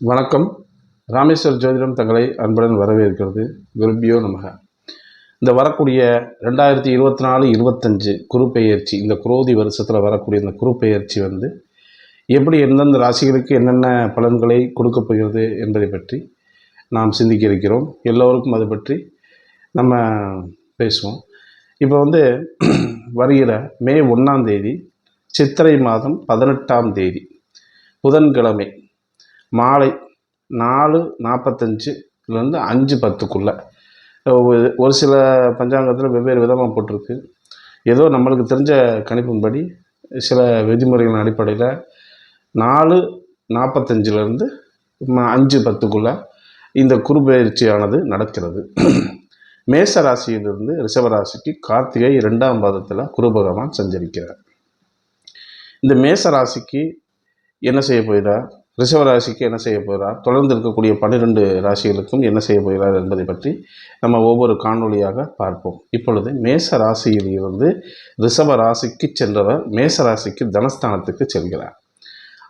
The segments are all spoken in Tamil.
வணக்கம். ராமேஸ்வர் ஜோதிடம் தங்களை அன்புடன் வரவேற்கிறது. குருபியோ நமக. இந்த வரக்கூடிய ரெண்டாயிரத்தி இருபத்தி நாலு இருபத்தஞ்சு குரு பெயர்ச்சி இந்த குரோதி வருஷத்தில் வரக்கூடிய இந்த குரு பெயர்ச்சி வந்து எப்படி எந்தெந்த ராசிகளுக்கு என்னென்ன பலன்களை கொடுக்கப் போகிறது என்பதை பற்றி நாம் சிந்திக்க இருக்கிறோம். எல்லோருக்கும் அது பற்றி நம்ம பேசுவோம். இப்போ வந்து வருகிற மே ஒன்றாம் தேதி சித்திரை மாதம் பதினெட்டாம் தேதி புதன்கிழமை மாலை நாலு நாற்பத்தஞ்சுலேருந்து அஞ்சு பத்துக்குள்ளே. ஒரு- ஒரு சில பஞ்சாங்கத்தில் வெவ்வேறு விதமாக போட்டிருக்கு. ஏதோ நம்மளுக்கு தெரிஞ்ச கணிப்பின்படி சில விதிமுறைகளின் அடிப்படையில் நாலு நாற்பத்தஞ்சிலேருந்து அஞ்சு பத்துக்குள்ளே இந்த குறுபெயர்ச்சியானது நடக்கிறது. மேச ராசியிலிருந்து ரிஷபராசிக்கு கார்த்திகை இரண்டாம் பாதத்தில் குரு பகவான் சஞ்சரிக்கிறார். இந்த மேச ராசிக்கு என்ன செய்ய போயிடா ரிஷவராசிக்கு என்ன செய்ய போகிறார்? தொடர்ந்து இருக்கக்கூடிய பன்னிரெண்டு ராசிகளுக்கும் என்ன செய்ய போகிறார் என்பதை பற்றி நம்ம ஒவ்வொரு காணொளியாக பார்ப்போம். இப்பொழுது மேச ராசியில் இருந்து ரிஷப ராசிக்கு சென்றவர் மேச ராசிக்கு தனஸ்தானத்துக்கு செல்கிறார்.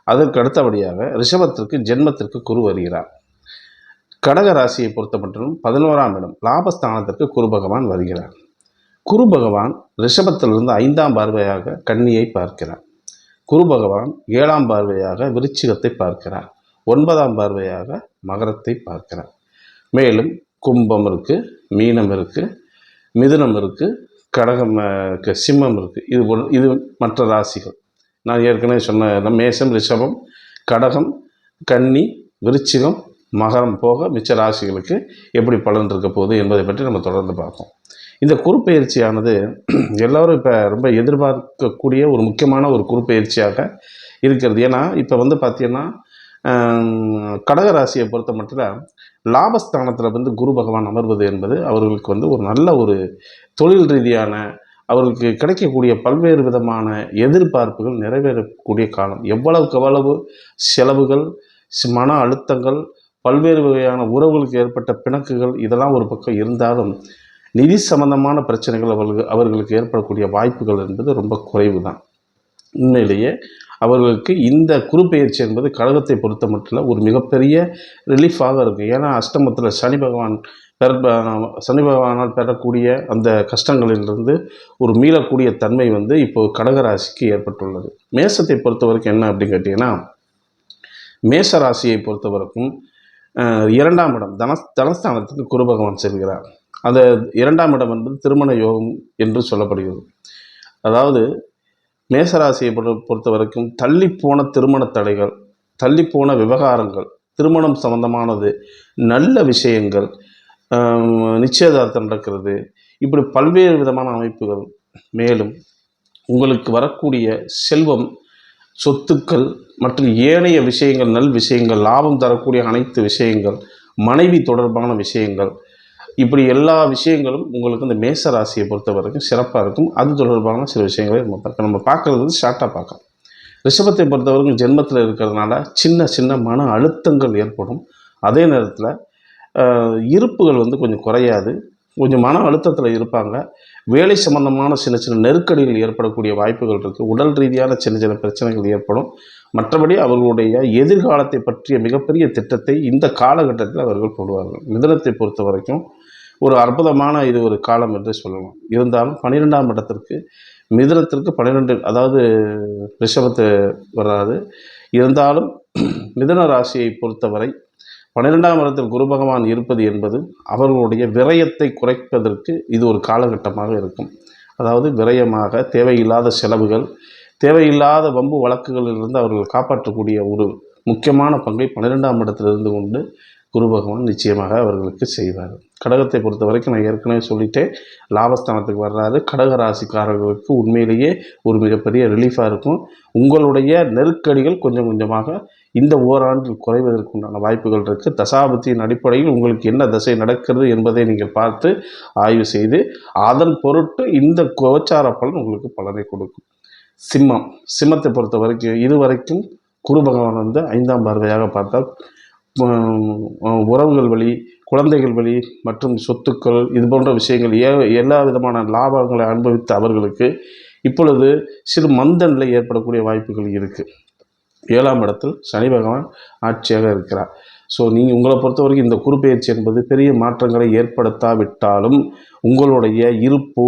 அதற்கு அடுத்தபடியாக ரிஷபத்திற்கு ஜென்மத்திற்கு குரு வருகிறார். கடக ராசியை பொறுத்தமட்டிலும் பதினோராம் இடம் லாபஸ்தானத்திற்கு குரு பகவான் வருகிறார். குரு பகவான் ரிஷபத்திலிருந்து ஐந்தாம் பார்வையாக கண்ணியை பார்க்கிறார். குரு பகவான் ஏழாம் பார்வையாக விருச்சிகத்தை பார்க்கிறார். ஒன்பதாம் பார்வையாக மகரத்தை பார்க்கிறார். மேலும் கும்பம் இருக்குது மீனம் இருக்குது மிதுனம் இருக்குது கடகம் சிம்மம் இருக்குது இது போல் இது மற்ற ராசிகள். நான் ஏற்கனவே சொன்ன மேசம் ரிஷபம் கடகம் கன்னி விருச்சிகம் மகரம் போக மிச்ச ராசிகளுக்கு எப்படி பலன் இருக்க போகுது என்பதை பற்றி நம்ம தொடர்ந்து பார்ப்போம். இந்த குறுப்பெயர்ச்சியானது எல்லோரும் இப்போ ரொம்ப எதிர்பார்க்கக்கூடிய ஒரு முக்கியமான ஒரு குறுப்பெயர்ச்சியாக இருக்கிறது. ஏன்னா இப்போ வந்து பார்த்தீங்கன்னா கடகராசியை கடக ராசியை பொறுத்த மட்டும் லாபஸ்தானத்தில் வந்து குரு பகவான் அமர்வது என்பது அவர்களுக்கு வந்து ஒரு நல்ல ஒரு தொழில் ரீதியான அவர்களுக்கு கிடைக்கக்கூடிய பல்வேறு விதமான எதிர்பார்ப்புகள் நிறைவேறக்கூடிய காலம். எவ்வளவுக்கு எவ்வளவு செலவுகள் மன அழுத்தங்கள் பல்வேறு வகையான உறவுகளுக்கு ஏற்பட்ட பிணக்குகள் இதெல்லாம் ஒரு பக்கம் இருந்தாலும் நிதி சம்பந்தமான பிரச்சனைகள் அவர்களுக்கு அவர்களுக்கு ஏற்படக்கூடிய வாய்ப்புகள் என்பது ரொம்ப குறைவு தான் உண்மையிலேயே அவர்களுக்கு இந்த குறுப்பெயர்ச்சி என்பது கழகத்தை பொறுத்த மட்டும் ஒரு மிகப்பெரிய ரிலீஃபாக இருக்கும் ஏன்னா அஷ்டமத்தில் சனி பகவான் பெற சனி பகவானால் பெறக்கூடிய அந்த கஷ்டங்களிலிருந்து ஒரு மீளக்கூடிய தன்மை வந்து இப்போ கடகராசிக்கு ஏற்பட்டுள்ளது. மேசத்தை பொறுத்த வரைக்கும் என்ன அப்படின்னு கேட்டிங்கன்னா மேச ராசியை பொறுத்த வரைக்கும் இரண்டாம் இடம் தன தனஸ்தானத்துக்கு குரு பகவான் செல்கிறார். அந்த இரண்டாம் இடம் என்பது திருமண யோகம் என்று சொல்லப்படுகிறது. அதாவது மேசராசியை பொறுத்த வரைக்கும் தள்ளிப்போன திருமண தடைகள் தள்ளிப்போன விவகாரங்கள் திருமணம் சம்பந்தமானது நல்ல விஷயங்கள் நிச்சயதார்த்தம் நடக்கிறது இப்படி பல்வேறு விதமான அமைப்புகள். மேலும் உங்களுக்கு வரக்கூடிய செல்வம் சொத்துக்கள் மற்றும் ஏனைய விஷயங்கள் நல் விஷயங்கள் லாபம் தரக்கூடிய அனைத்து விஷயங்கள் மனைவி தொடர்பான விஷயங்கள் இப்படி எல்லா விஷயங்களும் உங்களுக்கு இந்த மேச ராசியை பொறுத்த வரைக்கும் சிறப்பாக இருக்கும். அது தொடர்பான சில விஷயங்களை நம்ம பார்க்க நம்ம பார்க்குறது வந்து ஷார்ட்டாக பார்க்கலாம். ரிஷபத்தை பொறுத்த வரைக்கும் ஜென்மத்தில் இருக்கிறதுனால சின்ன சின்ன மன அழுத்தங்கள் ஏற்படும். அதே நேரத்தில் இருப்புகள் வந்து கொஞ்சம் குறையாது. கொஞ்சம் மன அழுத்தத்தில் இருப்பாங்க. வேலை சம்பந்தமான சின்ன சின்ன நெருக்கடிகள் ஏற்படக்கூடிய வாய்ப்புகள் இருக்குது உடல் ரீதியான சின்ன சின்ன பிரச்சனைகள் ஏற்படும். மற்றபடி அவர்களுடைய எதிர்காலத்தை பற்றிய மிகப்பெரிய திட்டத்தை இந்த காலகட்டத்தில் அவர்கள் போடுவார்கள். மிதனத்தை பொறுத்த வரைக்கும் ஒரு அற்புதமான இது ஒரு காலம் என்று சொல்லலாம். இருந்தாலும் பன்னிரெண்டாம் இடத்திற்கு மிதுனத்திற்கு பன்னிரெண்டு அதாவது ரிஷபத்து வராது. இருந்தாலும் மிதுன ராசியை பொறுத்தவரை பன்னிரெண்டாம் இடத்தில் குரு பகவான் இருப்பது என்பது அவர்களுடைய விரயத்தை குறைப்பதற்கு இது ஒரு காலகட்டமாக இருக்கும். அதாவது விரயமாக தேவையில்லாத செலவுகள் தேவையில்லாத வம்பு வழக்குகளிலிருந்து அவர்கள் காப்பாற்றக்கூடிய ஒரு முக்கியமான பங்கை பன்னிரெண்டாம் இடத்திலிருந்து கொண்டு குரு பகவான் நிச்சயமாக அவர்களுக்கு செய்வார். கடகத்தை பொறுத்த வரைக்கும் நான் ஏற்கனவே சொல்லிட்டேன் லாபஸ்தானத்துக்கு வர்றாரு. கடக ராசிக்காரர்களுக்கு உண்மையிலேயே ஒரு மிகப்பெரிய ரிலீஃபாக இருக்கும். உங்களுடைய நெருக்கடிகள் கொஞ்சம் கொஞ்சமாக இந்த ஓராண்டில் குறைவதற்குண்டான வாய்ப்புகள் இருக்குது தசாபத்தியின் அடிப்படையில் உங்களுக்கு என்ன தசை நடக்கிறது என்பதை நீங்கள் பார்த்து ஆய்வு செய்து அதன் பொருட்டு இந்த கோச்சார பலன் உங்களுக்கு பலனை கொடுக்கும். சிம்மம். சிம்மத்தை பொறுத்த வரைக்கும் இதுவரைக்கும் குரு பகவான் வந்து ஐந்தாம் பார்வையாக பார்த்தால் உறவுகள் வழி குழந்தைகள் வழி மற்றும் சொத்துக்கள் இது போன்ற விஷயங்கள் ஏ எல்லா விதமான லாபங்களை அனுபவித்த அவர்களுக்கு இப்பொழுது சிறு மந்த நிலை ஏற்படக்கூடிய வாய்ப்புகள் இருக்குது ஏழாம் இடத்தில் சனி பகவான் ஆட்சியாக இருக்கிறார். ஸோ நீங்கள் உங்களை பொறுத்த வரைக்கும் இந்த குறுப்பெயர்ச்சி என்பது பெரிய மாற்றங்களை ஏற்படுத்தாவிட்டாலும் உங்களுடைய இருப்பு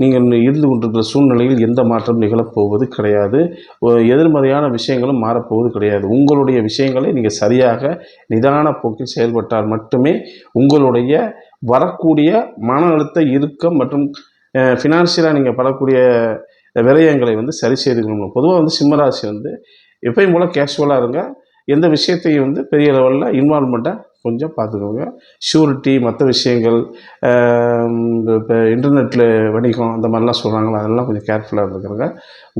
நீங்கள் இருந்து கொண்டிருக்கிற சூழ்நிலையில் எந்த மாற்றம் நிகழப்போவது கிடையாது. எதிர்மறையான விஷயங்களும் மாறப்போவது கிடையாது. உங்களுடைய விஷயங்களை நீங்கள் சரியாக நிதான போக்கில் செயல்பட்டால் மட்டுமே உங்களுடைய வரக்கூடிய மன அழுத்த இறுக்கம் மற்றும் ஃபினான்ஷியலாக நீங்கள் படக்கூடிய விரயங்களை வந்து சரி செய்து கொள்ளணும் பொதுவாக வந்து சிம்மராசி வந்து எப்பயும் போல் கேஷுவலாக இருங்க. எந்த விஷயத்தையும் வந்து பெரிய லெவலில் இன்வால்மெண்ட்டாக கொஞ்சம் பார்த்துக்கோங்க. ஷூரிட்டி மற்ற விஷயங்கள் இப்போ இன்டர்நெட்டில் வணிகம் அந்த மாதிரிலாம் சொல்கிறாங்களா அதெல்லாம் கொஞ்சம் கேர்ஃபுல்லாக இருந்துக்கிறங்க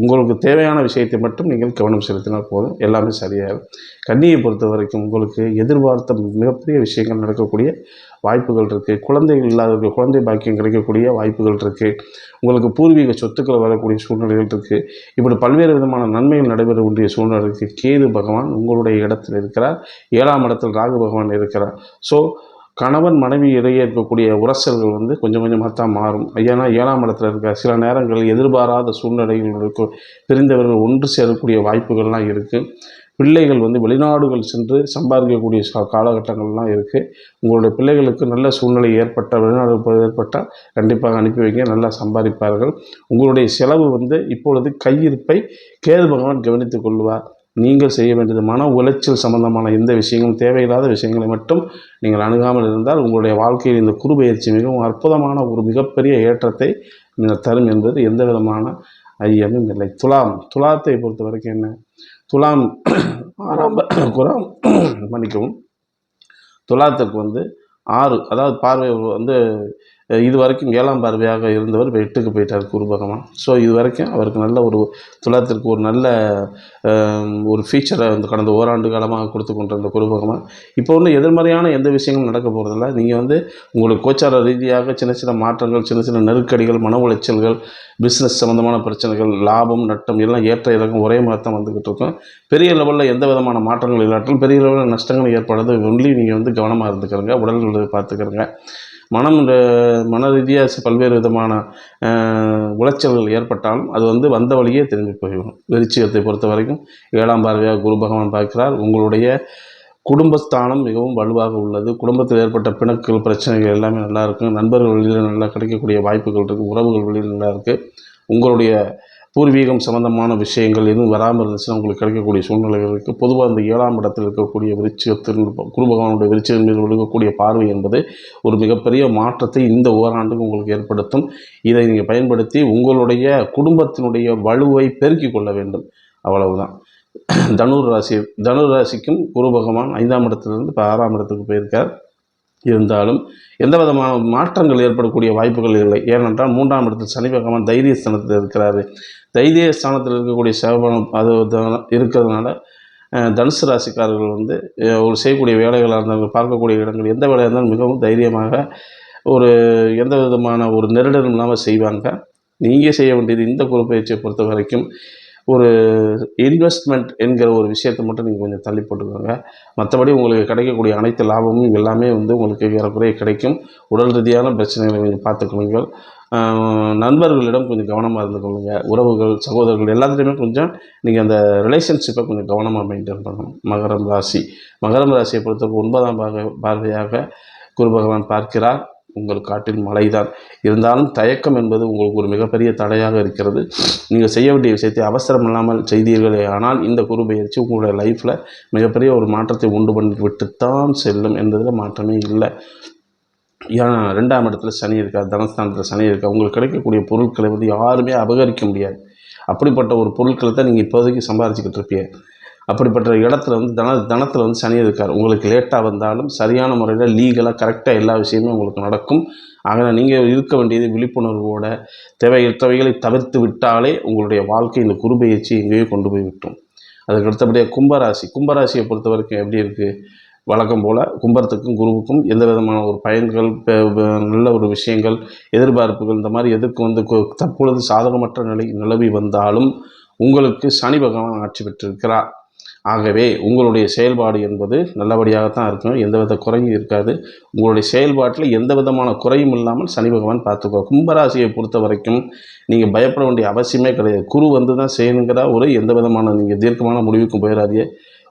உங்களுக்கு தேவையான விஷயத்தை மட்டும் நீங்கள் கவனம் செலுத்தினால் போதும். எல்லாமே சரியாகும். கன்னியை பொறுத்த வரைக்கும் உங்களுக்கு எதிர்பார்த்த மிகப்பெரிய விஷயங்கள் நடக்கக்கூடிய வாய்ப்புகள் இருக்குது குழந்தைகள் இல்லாதவர்கள் குழந்தை பாக்கியம் கிடைக்கக்கூடிய வாய்ப்புகள் இருக்குது உங்களுக்கு பூர்வீக சொத்துக்கள் வரக்கூடிய சூழ்நிலைகள் இருக்குது இப்படி பல்வேறு விதமான நன்மைகள் நடைபெற வேண்டிய சூழ்நிலை இருக்குது கேது பகவான் உங்களுடைய இடத்தில் இருக்கிறார். ஏழாம் இடத்தில் ராகு பகவான் இருக்கிறார். ஸோ கணவன் மனைவி இடையே இருக்கக்கூடிய உரசல்கள் வந்து கொஞ்சம் கொஞ்சமாக தான் மாறும். ஏன்னா ஏழாம் இடத்துல இருக்க சில நேரங்களில் எதிர்பாராத சூழ்நிலைகள் இருக்கும். பிரிந்தவர்கள் ஒன்று சேரக்கூடிய வாய்ப்புகள்லாம் இருக்குது பிள்ளைகள் வந்து வெளிநாடுகள் சென்று சம்பாதிக்கக்கூடிய காலகட்டங்கள்லாம் இருக்குது உங்களுடைய பிள்ளைகளுக்கு நல்ல சூழ்நிலை ஏற்பட்ட வெளிநாடு ஏற்பட்டால் கண்டிப்பாக அனுப்பி வைங்க. நல்லா சம்பாதிப்பார்கள். உங்களுடைய செலவு வந்து இப்பொழுது கையிருப்பை கேது பகவான் கவனித்துக் கொள்வார். நீங்கள் செய்ய வேண்டியது மன உளைச்சல் சம்பந்தமான எந்த விஷயங்களும் தேவையில்லாத விஷயங்களை மட்டும் நீங்கள் அணுகாமல் இருந்தால் உங்களுடைய வாழ்க்கையில் இந்த குரு பயிற்சி மிகவும் அற்புதமான ஒரு மிகப்பெரிய ஏற்றத்தை நீங்கள் தரும் என்பது எந்த விதமான ஐயமும் இல்லை. துலாம் துலாத்தை பொறுத்த வரைக்கும் என்ன? துலாம் ஆரம்ப குரம் மன்னிக்கவும். துலாத்துக்கு வந்து ஆறு அதாவது பார்வை வந்து இது வரைக்கும் ஏழாம் பார்வையாக இருந்தவர் இப்போ எட்டுக்கு போயிட்டார் குரு பகவான். ஸோ இது வரைக்கும் அவருக்கு நல்ல ஒரு துலாத்திற்கு ஒரு நல்ல ஒரு ஃபீச்சரை வந்து கடந்த ஓராண்டு காலமாக கொடுத்து கொண்டிருந்த குரு பகவான். இப்போ வந்து எதிர்மறையான எந்த விஷயங்களும் நடக்க போகிறதில்ல நீங்கள் வந்து உங்களுக்கு கோச்சார ரீதியாக சின்ன சின்ன மாற்றங்கள் சின்ன சின்ன நெருக்கடிகள் மன உளைச்சல்கள் பிஸ்னஸ் சம்மந்தமான பிரச்சனைகள் லாபம் நட்டம் எல்லாம் ஏற்ற இறக்கம் ஒரே மாதிரி தான் வந்துக்கிட்டு இருக்கும். பெரிய லெவலில் எந்த விதமான மாற்றங்கள் இல்லாட்டாலும் பெரிய லெவலில் நஷ்டங்கள் ஏற்படுறது ஒன்லி நீங்கள் வந்து கவனமாக இருந்துக்கிறங்க உடல் பார்த்துக்கிறங்க. மனம் மன ரீதியாக பல்வேறு விதமான உளைச்சல்கள் ஏற்பட்டாலும் அது வந்து வந்த வழியே திரும்பி போய்விடும். விருச்சிகத்தை பொறுத்த வரைக்கும் ஏழாம் பார்வையாக குரு பகவான் பார்க்கிறார். உங்களுடைய குடும்பஸ்தானம் மிகவும் வலுவாக உள்ளது. குடும்பத்தில் ஏற்பட்ட பிணக்குகள் பிரச்சனைகள் எல்லாமே நல்லா இருக்கும். நண்பர்கள் வழியில் நல்லா கிடைக்கக்கூடிய வாய்ப்புகள் இருக்குது உறவுகள் வழியில் நல்லா இருக்குது உங்களுடைய பூர்வீகம் சம்பந்தமான விஷயங்கள் எதுவும் வராமல் இருந்துச்சுன்னா உங்களுக்கு கிடைக்கக்கூடிய சூழ்நிலைகள் இருக்குது பொதுவாக இந்த ஏழாம் இடத்தில் இருக்கக்கூடிய விருச்சிகத்தின் குரு பகவானுடைய விருச்சிகம் மீது விழுகக்கூடிய பார்வை என்பது ஒரு மிகப்பெரிய மாற்றத்தை இந்த ஓராண்டுக்கு உங்களுக்கு ஏற்படுத்தும். இதை நீங்கள் பயன்படுத்தி உங்களுடைய குடும்பத்தினுடைய வலுவை பெருக்கிக் கொள்ள வேண்டும். அவ்வளவுதான். தனுர் ராசி தனுர் ராசிக்கும் குரு பகவான் ஐந்தாம் இடத்துலேருந்து இப்போ ஆறாம் இடத்துக்கு போயிருக்கார். இருந்தாலும் எந்த விதமான மாற்றங்கள் ஏற்படக்கூடிய வாய்ப்புகள் இல்லை. ஏனென்றால் மூன்றாம் இடத்தில் சனி பகவான் தைரிய ஸ்தானத்தில் இருக்கிறார். தைரிய ஸ்தானத்தில் இருக்கக்கூடிய சிவபலம் அது இருக்கிறதுனால தனுசு ராசிக்காரர்கள் வந்து ஒரு செய்யக்கூடிய வேலைகளாக இருந்தாலும் பார்க்கக்கூடிய இடங்கள் எந்த வேலையாக இருந்தாலும் மிகவும் தைரியமாக ஒரு எந்த விதமான ஒரு நெருடலும் இல்லாமல் செய்வாங்க. நீங்கள் செய்ய வேண்டியது இந்த குரு பயிற்சியை பொறுத்த வரைக்கும் ஒரு இன்வெஸ்ட்மெண்ட் என்கிற ஒரு விஷயத்தை மட்டும் நீங்கள் கொஞ்சம் தள்ளி போட்டுக்கோங்க. மற்றபடி உங்களுக்கு கிடைக்கக்கூடிய அனைத்து லாபமும் எல்லாமே வந்து உங்களுக்கு ஏறக்குறைய கிடைக்கும். உடல் ரீதியான பிரச்சனைகளை கொஞ்சம் பார்த்துக்கொள்ளுங்கள். நண்பர்களிடம் கொஞ்சம் கவனமாக இருந்து கொள்ளுங்கள் உறவுகள் சகோதரர்கள் எல்லாத்துலேயுமே கொஞ்சம் நீங்கள் அந்த ரிலேஷன்ஷிப்பை கொஞ்சம் கவனமாக மெயின்டைன் பண்ணணும். மகரம் ராசி. மகரம் ராசியை பொறுத்தவரைக்கும் ஒன்பதாம் பாக பார்வையாக குரு பகவான் பார்க்கிறார். உங்கள் காட்டில் மழைதான். இருந்தாலும் தயக்கம் என்பது உங்களுக்கு ஒரு மிகப்பெரிய தடையாக இருக்கிறது. நீங்கள் செய்ய வேண்டிய விஷயத்தை அவசரம் இல்லாமல் செய்தீர்களே ஆனால் இந்த குரு பயிற்சி உங்களுடைய லைஃப்பில் மிகப்பெரிய ஒரு மாற்றத்தை உண்டு பண்ணி விட்டுத்தான் செல்லும் என்பதில் மாற்றமே இல்லை. ஏன்னா ரெண்டாம் இடத்துல சனி இருக்கா தனஸ்தானத்தில் சனி இருக்கா உங்களுக்கு கிடைக்கக்கூடிய பொருட்களை வந்து யாருமே அபகரிக்க முடியாது. அப்படிப்பட்ட ஒரு பொருட்களை தான் நீங்கள் இப்போதைக்கு சம்பாரிச்சுக்கிட்டு இருப்பீங்க. அப்படிப்பட்ட இடத்துல வந்து தன தனத்தில் வந்து சனி இருக்கார். உங்களுக்கு லேட்டாக வந்தாலும் சரியான முறையில் லீகலாக கரெக்டாக எல்லா விஷயமும் உங்களுக்கு நடக்கும். ஆனால் நீங்கள் இருக்க வேண்டியது விழிப்புணர்வோட தேவையற்றவைகளை தவிர்த்து விட்டாலே உங்களுடைய வாழ்க்கை இந்த குறுபெயர்ச்சி எங்கேயோ கொண்டு போய் விட்டோம். அதுக்கு அடுத்தபடியாக கும்பராசி. கும்பராசியை பொறுத்த வரைக்கும் எப்படி இருக்குது வழக்கம் போல் கும்பரத்துக்கும் குருவுக்கும் எந்த விதமான ஒரு பயன்கள் நல்ல ஒரு விஷயங்கள் எதிர்பார்ப்புகள் இந்த மாதிரி எதுக்கு வந்து தற்பொழுது சாதகமற்ற நிலை நிலவி வந்தாலும் உங்களுக்கு சனி பகவான் ஆட்சி பெற்றிருக்கிறார். ஆகவே உங்களுடைய செயல்பாடு என்பது நல்லபடியாகத்தான் இருக்கும். எந்தவித குறையும் இருக்காது. உங்களுடைய செயல்பாட்டில் எந்த விதமான குறையும் இல்லாமல் சனி பகவான் பார்த்துக்கோ. கும்பராசியை பொறுத்த வரைக்கும் நீங்கள் பயப்பட வேண்டிய அவசியமே கிடையாது. குரு வந்து தான் செய்யணுங்கிற ஒரு எந்த விதமான நீங்கள் தீர்க்கமான முடிவுக்கும் போயிடாதீங்க.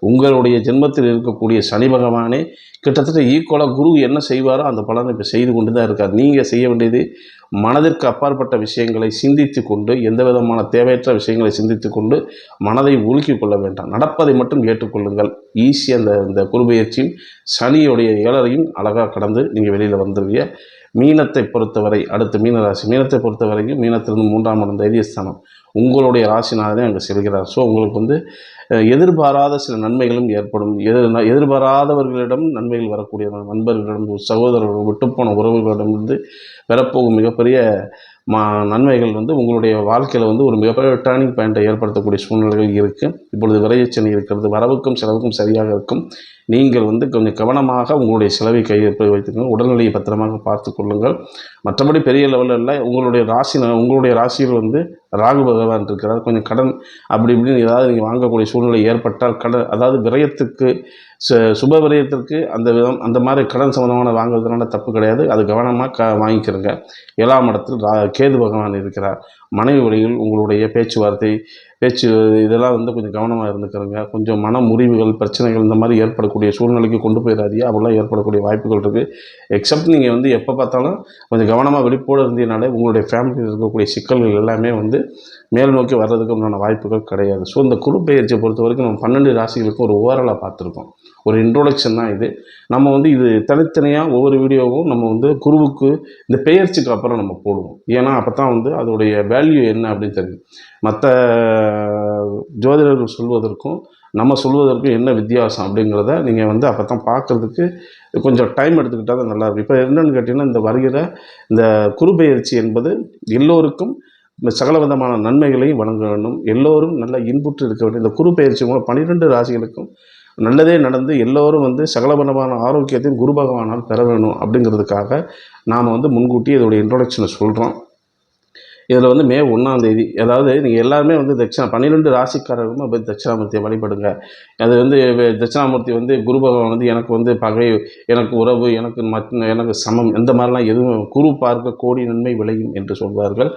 உங்களுடைய ஜென்மத்தில் இருக்கக்கூடிய சனி பகவானே கிட்டத்தட்ட ஈக்குவலாக குரு என்ன செய்வாரோ அந்த பலனை இப்போ செய்து கொண்டு தான் இருக்கார். நீங்கள் செய்ய வேண்டியது மனதிற்கு அப்பாற்பட்ட விஷயங்களை சிந்தித்து கொண்டு எந்த விதமான தேவையற்ற விஷயங்களை சிந்தித்து கொண்டு மனதை உலுக்கி கொள்ள வேண்டாம். நடப்பதை மட்டும் ஏற்றுக்கொள்ளுங்கள். ஈஸி அந்த இந்த குருபெயர்ச்சியும் சனியுடைய ஏழரையும் அழகாக கடந்து நீங்கள் வெளியில் வந்துடுவீங்க மீனத்தை பொறுத்தவரை அடுத்து மீனராசி. மீனத்தை பொறுத்தவரைக்கும் மீனத்திலிருந்து மூன்றாம் இடம் தைரியஸ்தானம். உங்களுடைய ராசினாலே அங்கே செல்கிறார். ஸோ உங்களுக்கு வந்து எதிர்பாராத சில நன்மைகளும் ஏற்படும். எதிர் எதிர்பாராதவர்களிடம் நன்மைகள் வரக்கூடிய நண்பர்களிடம் சகோதரர்கள் விட்டுப்போன உறவுகளிடமிருந்து பெறப்போகும் மிகப்பெரிய மா நன்மைகள் வந்து உங்களுடைய வாழ்க்கையில் வந்து ஒரு மிகப்பெரிய டேர்னிங் பாயிண்ட்டை ஏற்படுத்தக்கூடிய சூழ்நிலைகள் இருக்குது இப்பொழுது விரையச்சனி இருக்கிறது. வரவுக்கும் செலவுக்கும் சரியாக இருக்கும். நீங்கள் வந்து கொஞ்சம் கவனமாக உங்களுடைய செலவை கையெழுப்பி வைத்துக்கோங்க உடல்நிலையை பத்திரமாக பார்த்து கொள்ளுங்கள். மற்றபடி பெரிய லெவலில் இல்லை. உங்களுடைய ராசி உங்களுடைய ராசியில் வந்து ராகு பகவான் இருக்கிறார். கொஞ்சம் கடன் அப்படி இப்படின்னு ஏதாவது நீங்கள் வாங்கக்கூடிய சூழ்நிலை ஏற்பட்டால் கடன் அதாவது விரயத்துக்கு சுப விரயத்திற்கு அந்த விதம் அந்த மாதிரி கடன் சம்மந்தமான வாங்குறதுனால தப்பு கிடையாது. அது கவனமாக க வாங்கிக்கிறங்க. ஏழாம் இடத்தில் ரா கேது பகவான் இருக்கிறார். மனைவி வழியில் உங்களுடைய பேச்சுவார்த்தை பேச்சு இதெல்லாம் வந்து கொஞ்சம் கவனமாக இருந்துக்கிறங்க கொஞ்சம் மன முறிவுகள் பிரச்சனைகள் இந்த மாதிரி ஏற்படக்கூடிய சூழ்நிலைக்கு கொண்டு போயிடாதீங்க அப்படிலாம் ஏற்படக்கூடிய வாய்ப்புகள் இருக்குது எக்ஸப்ட் நீங்கள் வந்து எப்போ பார்த்தாலும் கொஞ்சம் கவனமாக விழிப்போடு இருந்தீங்கனாலே உங்களுடைய ஃபேமிலியில் இருக்கக்கூடிய சிக்கல்கள் எல்லாமே வந்து மேல் நோக்கி வர்றதுக்கு உண்டான வாய்ப்புகள் கிடையாது. ஸோ இந்த குருபெயர்ச்சியை பொறுத்த வரைக்கும் நம்ம பன்னெண்டு ராசிகளுக்கும் ஒரு ஓவரலாக பார்த்துருக்கோம். ஒரு இன்ட்ரோடக்ஷன் தான் இது. நம்ம வந்து இது தனித்தனியாக ஒவ்வொரு வீடியோவும் நம்ம வந்து குருவுக்கு இந்த பெயர்ச்சிக்கு அப்புறம் நம்ம போடுவோம். ஏன்னா அப்போ தான் வந்து அதோடைய வேல்யூ என்ன அப்படின்னு தெரியும். மற்ற ஜோதிடர்கள் சொல்வதற்கும் நம்ம சொல்வதற்கும் என்ன வித்தியாசம் அப்படிங்கிறத நீங்கள் வந்து அப்போ தான் பார்க்குறதுக்கு கொஞ்சம் டைம் எடுத்துக்கிட்டால் தான் நல்லாயிருக்கும் இப்போ என்னென்னு கேட்டிங்கன்னா இந்த வருகிற இந்த குரு பெயர்ச்சி என்பது எல்லோருக்கும் இந்த சகல விதமான நன்மைகளையும் வழங்க வேண்டும். எல்லோரும் நல்ல இன்புற்று இருக்க வேண்டும். இந்த குரு பயிற்சி மூலம் பன்னிரெண்டு ராசிகளுக்கும் நல்லதே நடந்து எல்லோரும் வந்து சகலவிதமான ஆரோக்கியத்தையும் குரு பகவானால் பெற வேணும் அப்படிங்கிறதுக்காக நாம் வந்து முன்கூட்டி இதோடைய இன்ட்ரொடக்ஷனை சொல்கிறோம் இதில் வந்து மே ஒன்றாம் தேதி. அதாவது நீங்கள் எல்லாருமே வந்து தட்சிணா பன்னிரெண்டு ராசிக்காரர்களும் போய் தட்சிணாமூர்த்தியை வழிபடுங்க. அது வந்து தட்சிணாமூர்த்தி வந்து குரு பகவான் வந்து எனக்கு வந்து பகை எனக்கு உறவு எனக்கு மத் எனக்கு சமம் இந்த மாதிரிலாம் எதுவும் குரு பார்க்க கோடி நன்மை விளையும் என்று சொல்வார்கள்.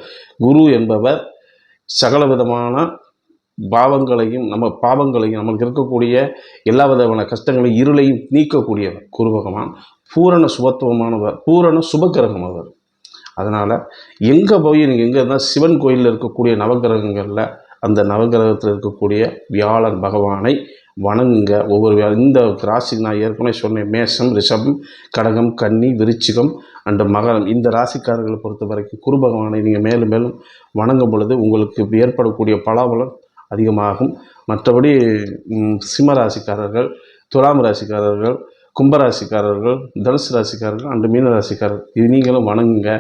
குரு என்பவர் சகல விதமான பாவங்களையும் நம்ம பாவங்களையும் நமக்கு இருக்கக்கூடிய எல்லா விதமான கஷ்டங்களையும் இருளையும் நீக்கக்கூடியவர் குரு பகவான். பூரண சுபத்துவமானவர் பூரண சுபக்கிரகம் அவர். அதனால் எங்கே போய் நீங்கள் எங்கே இருந்தால் சிவன் கோயிலில் இருக்கக்கூடிய நவகிரகங்களில் அந்த நவகிரகத்தில் இருக்கக்கூடிய வியாழன் பகவானை வணங்குங்க. ஒவ்வொரு வியா இந்த ராசிக்கு நான் ஏற்கனவே சொன்னேன். மேஷம் ரிஷபம் கடகம் கன்னி விருச்சிகம் அண்டு மகரம். இந்த ராசிக்காரர்களை பொறுத்த வரைக்கும் குரு பகவானை நீங்கள் மேலும் மேலும் வணங்கும் பொழுது உங்களுக்கு ஏற்படக்கூடிய பலாபலம் அதிகமாகும். மற்றபடி சிம்ம ராசிக்காரர்கள் துலாம் ராசிக்காரர்கள் கும்பராசிக்காரர்கள் தனுசு ராசிக்காரர்கள் அண்டு மீன ராசிக்காரர்கள் இது நீங்களும் வணங்குங்க.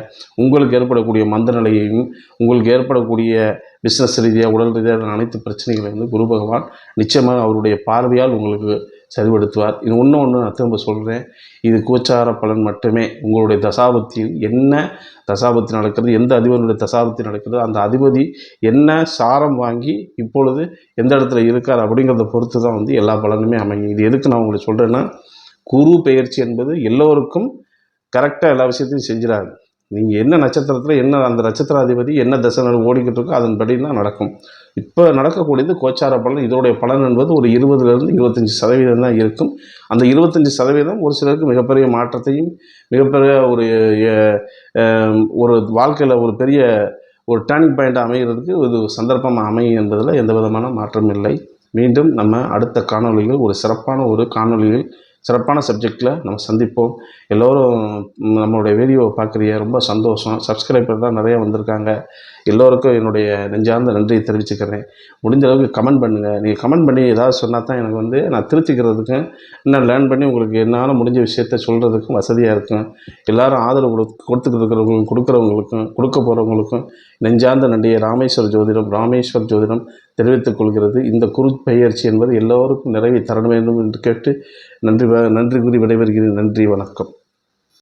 உங்களுக்கு ஏற்படக்கூடிய மந்த நிலையையும் உங்களுக்கு ஏற்படக்கூடிய பிஸ்னஸ் ரீதியாக உடல் ரீதியாக அனைத்து பிரச்சனைகளையும் வந்து குரு பகவான் நிச்சயமாக அவருடைய பார்வையால் உங்களுக்கு சரிபடுத்துவார் இது ஒன்று ஒன்று நான் திரும்ப சொல்கிறேன் இது கோச்சார பலன் மட்டுமே. உங்களுடைய தசாபத்தில் என்ன தசாபத்தி நடக்கிறது எந்த அதிபனுடைய தசாபத்தி நடக்கிறது அந்த அதிபதி என்ன சாரம் வாங்கி இப்பொழுது எந்த இடத்துல இருக்கார் அப்படிங்கிறத பொறுத்து தான் வந்து எல்லா பலனுமே அமையும். இது எதுக்கு நான் உங்களுக்கு சொல்கிறேன்னா குரு பெயர்ச்சி என்பது எல்லோருக்கும் கரெக்டாக எல்லா விஷயத்தையும் செஞ்சிடாது. நீங்கள் என்ன நட்சத்திரத்தில் என்ன அந்த நட்சத்திராதிபதி என்ன தசை ஓடிக்கிட்டு இருக்கோ அதன்படி தான் நடக்கும். இப்போ நடக்கக்கூடியது கோச்சார பலன். இதோடைய பலன் என்பது ஒரு இருபதுலேருந்து இருபத்தஞ்சி சதவீதம் தான் இருக்கும். அந்த இருபத்தஞ்சி சதவீதம் ஒரு சிலருக்கு மிகப்பெரிய மாற்றத்தையும் மிகப்பெரிய ஒரு ஒரு வாழ்க்கையில் ஒரு பெரிய ஒரு டேர்னிங் பாயிண்ட் அமைகிறதுக்கு ஒரு சந்தர்ப்பமாக அமையும் என்பதில் எந்த விதமான மாற்றம் இல்லை. மீண்டும் நம்ம அடுத்த காணொலியில் ஒரு சிறப்பான ஒரு காணொலியில் சிறப்பான சப்ஜெக்டில் நம்ம சந்திப்போம். எல்லோரும் நம்மளுடைய வீடியோவை பார்க்குறீங்க. ரொம்ப சந்தோஷம். சப்ஸ்கிரைபர் தான் நிறைய வந்திருக்காங்க. எல்லோருக்கும் என்னுடைய நெஞ்சார்ந்த நன்றியை தெரிவிச்சுக்கிறேன். முடிஞ்ச அளவுக்கு கமெண்ட் பண்ணுங்கள் நீங்கள் கமெண்ட் பண்ணி ஏதாவது சொன்னால் தான் எனக்கு வந்து நான் திருச்சிக்கிறதுக்கும் இன்னும் லேர்ன் பண்ணி உங்களுக்கு என்னால் முடிஞ்ச விஷயத்த சொல்கிறதுக்கும் வசதியாக இருக்கும். எல்லாரும் ஆதரவு கொடு கொடுத்துக்கிட்டு கொடுக்குறவங்களுக்கும் கொடுக்க போகிறவங்களுக்கும் நெஞ்சார்ந்த நன்றியை ராமேஸ்வர் ஜோதிடம் ராமேஸ்வர் ஜோதிடம் தெரிவித்துக் கொள்கிறது. இந்த குரு பெயர்ச்சி என்பது எல்லோருக்கும் நிறைவை தர வேண்டும் என்று கேட்டு நன்றி வ- நன்றி கூறி விடைபெறுகிறேன். நன்றி வணக்கம்.